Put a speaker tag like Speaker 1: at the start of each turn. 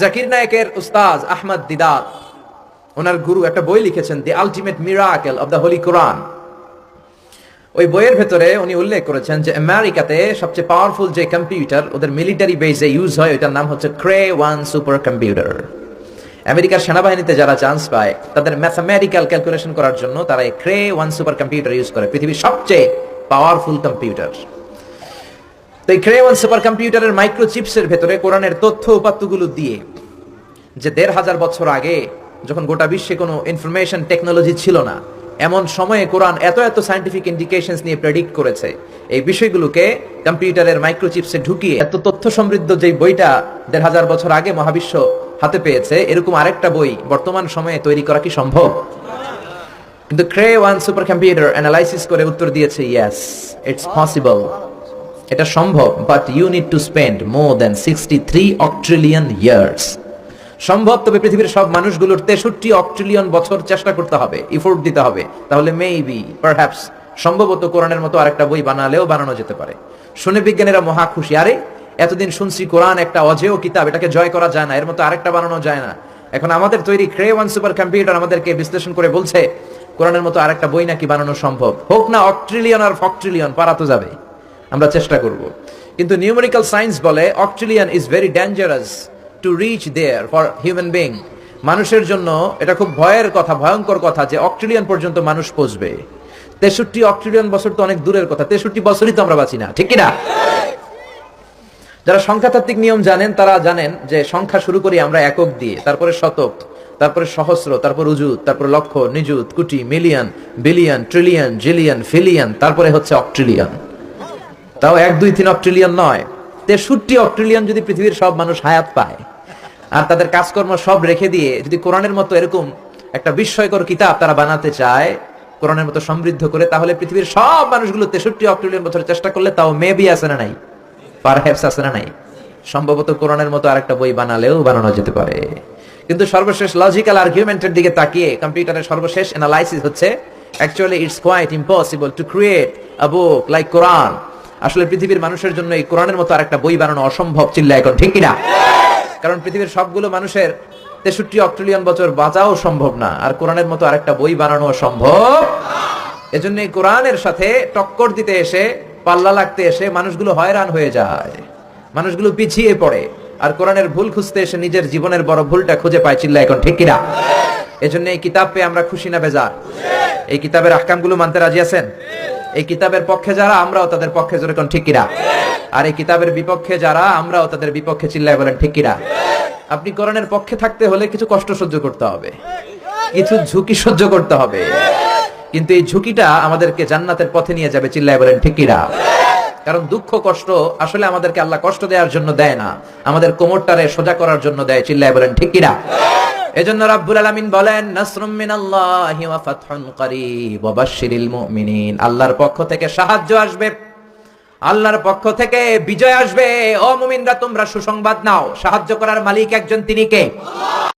Speaker 1: জাকির নায়কের উস্তাজ আহমদ দিদার। ওনার গুরু একটা বই লিখেছেন the ultimate miracle of the holy Quran ওই বইয়ের ভেতরে উনি উল্লেখ করেছেন যে, আমেরিকাতে সবচেয়ে পাওয়ারফুল যে কম্পিউটার ওদের মিলিটারি বেসে ইউজ হয়, ওইটার নাম হচ্ছে ক্রে ওয়ান সুপার কম্পিউটার আমেরিকার সেনাবাহিনীতে যারা চান্স পায়, তাদের ম্যাথামেটিক্যাল ক্যালকুলেশন করার জন্য তারা Cray one super computer use করে, পৃথিবীর সবচেয়ে পাওয়ারফুল কম্পিউটার তো এই ক্রে ওয়ান সুপার কম্পিউটারের মাইক্রোচিপসের ভেতরে কোরআনের তথ্য উপাত্তগুলো দিয়ে যে দেড় হাজার বছর আগে যখন গোটা বিশ্বে কোনো ইনফরমেশন টেকনোলজি ছিল না, এমন সময়ে কোরআন এত এত সাইন্টিফিক ইন্ডিকেশনস নিয়ে প্রেডিক্ট করেছে। এই বিষয়গুলোকে কম্পিউটারের মাইক্রোচিপসে ঢুকিয়ে এত তথ্য সমৃদ্ধ যে বইটা দেড় হাজার বছর আগে মহাবিশ্ব হাতে পেয়েছে, এরকম আরেকটা বই বর্তমান সময়ে তৈরি করা কি সম্ভব? কিন্তু Cray one super computer analysis করে উত্তর দিয়েছে ইয়েস ইটস পসিবল এটা সম্ভব but you need to spend more than sixty three octillion years সম্ভব, তবে পৃথিবীর সব মানুষগুলোর তেষট্টি অক্ট্রিলিয়ন বছর চেষ্টা করতে হবে ইফোর্ট দিতে হবে। তাহলে মেবি পারহ্যাপস সম্ভবত কোরআনের মতো আরেকটা বই বানালেও বানানো যেতে পারে। শুনে বিজ্ঞানীরা মহা খুশি। আরে, এতদিন শুনছি কোরআন একটা অজেয় কিতাব, এটাকে জয় করা যায় না, এর মতো আরেকটা বানানো যায় না। এখন আমাদের তৈরি ক্রে ওয়ান সুপার কম্পিউটার আমাদেরকে বিশ্লেষণ করে বলছে, কোরআনের মতো আরেকটা বই নাকি বানানো সম্ভব। হোক না অক্ট্রিলিয়ন আর ফক্ট্রিলিয়ন পারা তো যাবে। আমরা চেষ্টা করব। কিন্তু নিউমেরিক্যাল সায়েন্স বলে octillion is very dangerous to reach there for human being মানুষের জন্য এটা খুব ভয়ের কথা, ভয়ঙ্কর কথা যে অক্ট্রিলিয়ন পর্যন্ত মানুষ পৌঁছবে। তেষট্টি অক্ট্রিলিয়ন বছর তো অনেক দূরের কথা, তেষট্টি বছরই তো আমরা বাঁচি না, ঠিক কিনা যারা সংখ্যাতাত্ত্বিক নিয়ম জানেন, তারা জানেন যে সংখ্যা শুরু করি আমরা একক দিয়ে, তারপরে শতক, তারপরে সহস্র, তারপর উজুত, তারপর লক্ষ, নিযুত, কোটি, মিলিয়ন, বিলিয়ন, ট্রিলিয়ন, জিলিয়ন, ফিলিয়ন, তারপরে হচ্ছে অক্ট্রিলিয়ন তাও এক, দুই, তিন অক্ট্রিলিয়ন নয়। তেষট্টি অক্ট্রিলিয়ন যদি পৃথিবীর সব মানুষ হায়াত পায়, আর তাদের কাজকর্ম সব রেখে দিয়ে যদি কোরআনের মতো এরকম একটা বিস্ময়কর কিতাব তারা বানাতে চায়, কোরআনের মতো সমৃদ্ধ করে, তাহলে পৃথিবীর সব মানুষগুলো তেষট্টি অক্ট্রিলিয়ন বছর চেষ্টা করলে তাও মেবি আছে না নাই? পারহ্যাপস আছে না নাই? সম্ভবত কোরআনের মতো আরেকটা বই বানালেও বানানো যেতে পারে। কিন্তু সর্বশেষ লজিক্যাল আর্গুমেন্টের দিকে তাকিয়ে কম্পিউটারের সর্বশেষ অ্যানালাইসিস হচ্ছে actually it's quite impossible to create a book like Quran আসলে পৃথিবীর মানুষের জন্য এই কোরআনের মতো আরেকটা বই বানানো অসম্ভব চিল্লা এখন, ঠিক কিনা? কারণ পৃথিবীর সবগুলো মানুষের তেষট্টি অক্ট্রিলিয়ন বছর বাঁচাও সম্ভব না, আর কোরআনের মতো আরেকটা বই বানানো সম্ভব এজন্য এই কোরআনের সাথে টক্কর দিতে এসে, পাল্লা লাগতে এসে মানুষগুলো হয়রান হয়ে যায়, মানুষগুলো পিছিয়ে পড়ে, আর কোরআনের ভুল খুঁজতে এসে নিজের জীবনের বড় ভুলটা খুঁজে পায় চিল্লা এখন, ঠিক কিনা? এজন্য এই কিতাব পেয়ে আমরা খুশি না, বেজার। এই কিতাবের আহকামগুলো মানতে রাজি আছেন? এই কিতাবের পক্ষে যারা, আমরাও তাদের পক্ষে জোরে কোন ঠিক কিনা? আর এই কিতাবের বিপক্ষে যারা, আমরাও তাদের বিপক্ষে চিল্লায় বলেন ঠিক কিনা? আপনি কোরআনের পক্ষে থাকতে হলে কিছু কষ্ট সহ্য করতে হবে। কিছু ঝুঁকি সহ্য করতে হবে। কিন্তু এই ঝুঁকিটা আমাদেরকে জান্নাতের পথে নিয়ে যাবে চিল্লায় বলেন ঠিক কিনা? কারণ দুঃখ, কষ্ট আসলে আমাদেরকে আল্লাহ কষ্ট দেওয়ার জন্য দেয় না। আমাদের কোমরটারে সোজা করার জন্য দেয় চিল্লায় বলেন ঠিক কিনা? এজন্য রাব্বুল আলামিন বলেন, নাসরুম মিনাল্লাহি ওয়া ফাতহুন করিব ওয়া বাশশিরিল মুমিনিন। আল্লাহর পক্ষ থেকে সাহায্য আসবে। আল্লাহর পক্ষ থেকে বিজয় আসবে। ও মুমিনরা, তোমরা সুসংবাদ নাও। সাহায্য করার মালিক একজন তিনি কে?